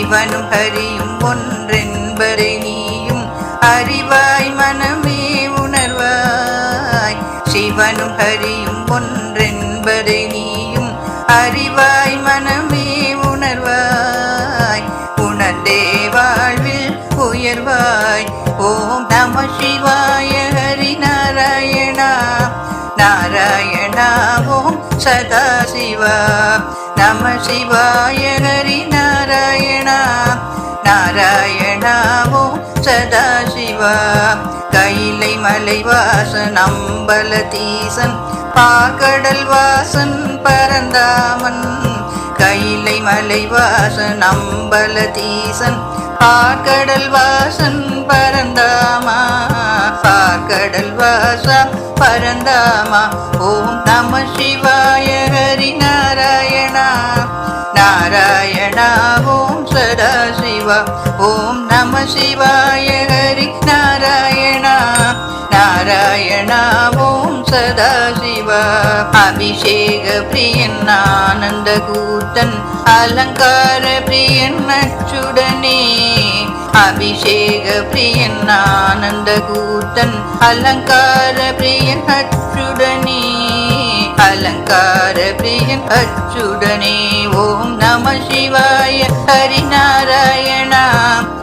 சிவனும் ஹரியும் ஒன்றென்பரை நீயும் அறிவாய் மனமே உணர்வாய். சிவனும் ஹரியும் ஒன்றென்பரை நீயும் அறிவாய் மனமே உணர்வாய். உணர்ந்தே வாழ்வில் உயர்வாய். ஓம் நம சிவாய சதா சிவா. நம சிவாய ஹரி நாராயணா. நாராயணாவோ சதா சிவா. கைலை மலைவாசன் அம்பல தீசன் பாக்கடல் வாசன் பரந்தாமன். கைலை மலைவாசன் அம்பல தீசன் பாக்கடல் வாசன் பரந்தாமா. பாக்கடல் வாசா பரந்தாமா. ஓம் நம சிவாய ஹரி நாராயணா நாராயணா ஓம் சதா சிவா ஓம் நம சிவாய ஹரி நாராயணா நாராயணா ஓம் சதா சிவா அபிஷேக பிரியன் ஆனந்த கூத்தன் அலங்கார பிரியன் அச்சுடனே. அபிஷேக பிரியன் ஆனந்த கூத்தன் அலங்கார பிரியன் அச்சுடனே அலங்கார பிரியன் அச்சுடனே ஓம் நம சிவாய ஹரி நாராயணா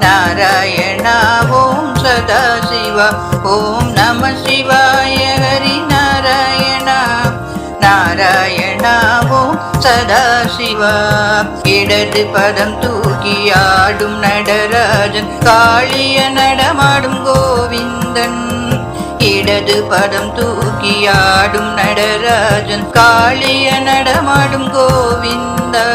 நாராயணா ஓம் சதா சிவா ஓம் நம சிவாய ஹரி நாராயணா நாராயணா ஓம் இடது பதம் தூக்கி ஆடும் நடராஜன். காளிய நடமாடும் கோவிந்தன். இடது பதம் தூக்கி ஆடும் நடராஜன். காளிய நடமாடும் கோவிந்தா.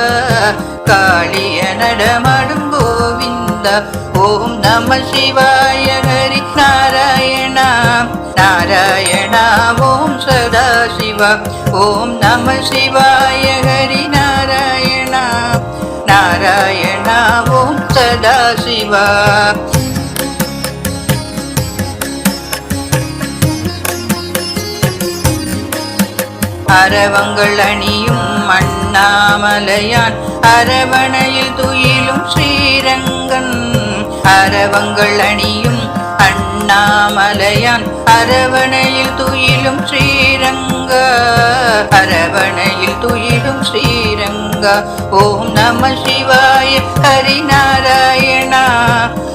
காளிய நடமாடும் கோவிந்தா. ஓம் நம சிவாய ஓம் நம சிவாய ஹரி நாராயணா நாராயணா ஓம் சதா சிவா. அரவங்கள் அணியும் அண்ணாமலையான் அரவணையில் துயிலும் ஸ்ரீரங்கன். அரவங்கள் அணியும் அண்ணாமலையான் அரவணையில் துயிலும் ஸ்ரீரங்கன். அரவணையில் துயிலும் ஸ்ரீரங்கா. ஓம் நம சிவாய ஹரி நாராயணா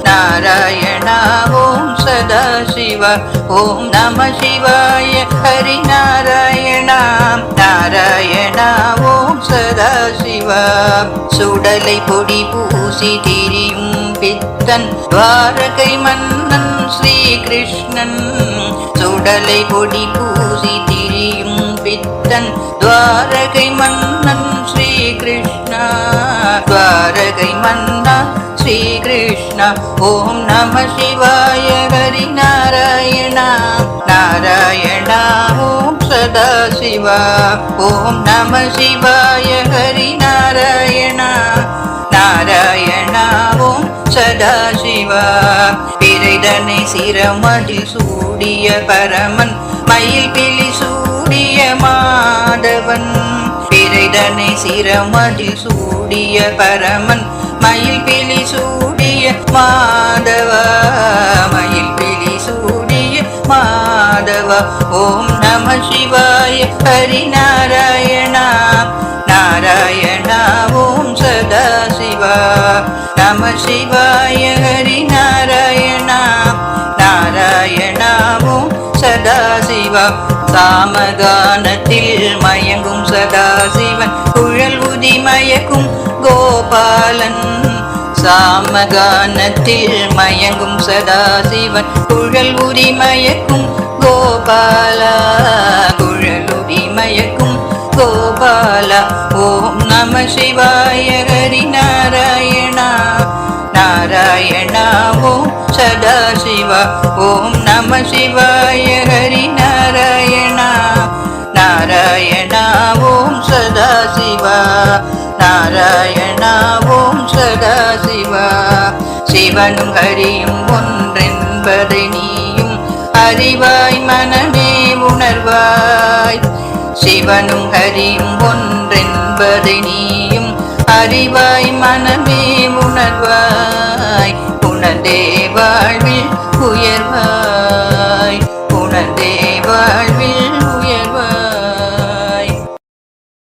நாராயணா ஓம் சதா சிவா. ஓம் நம சிவாய ஹரி நாராயணா நாராயணா ஓம் சதா சிவா. சுடலை பொடி பூசி திரியும் பித்தன். துவாரகை மன்னன் ஸ்ரீகிருஷ்ணன் சுடலை பொடி பூசி திரி பித்தன் துவாரகை மன்னன் ஸ்ரீகிருஷ்ணா. துவாரகை மன்னா ஸ்ரீகிருஷ்ணா. ஓம் நம சிவாய ஹரி நாராயணா நாராயணா ஓம் சதா சிவா. ஓம் நம சிவாய ஹரி நாராயணா நாராயணா ஓம் சதா சிவா. பிறைதனை சிரமதில் சூடிய பரமன் மயில் பிலி சூ ஆண்டவன் பிறைதனை சிரமதில் சூடிய பரமன். மயில் பிலி சூடிய மாதவா மயில் பிலி சூடிய மாதவா. ஓம் நம சிவாய ஹரி நாராயணா நாராயணா ஓம் சதா சிவா. நம சிவாய ஹரி சாமகானத்தில் மயங்கும் சதாசிவன் குழல் உதி மயக்கும் கோபாலன். சாமகானத்தில் மயங்கும் சதாசிவன் குழல் உதி மயக்கும் கோபாலா. குழல் உதி மயக்கும் கோபாலா. ஓம் நம சிவாய ஹரி நாராயணா. நாராயணா ஓம் சதாசிவா. ஓம் நம சிவாய ஹரி நாராயணா ஓம் சதா சிவா. சிவனும் ஹரியும் ஒன்றென்பதை நீயும் அறிவாய் மனமே உணர்வாய். சிவனும் ஹரியும் ஒன்றென்பதை நீயும் அறிவாய் மனமே உணர்வாய்.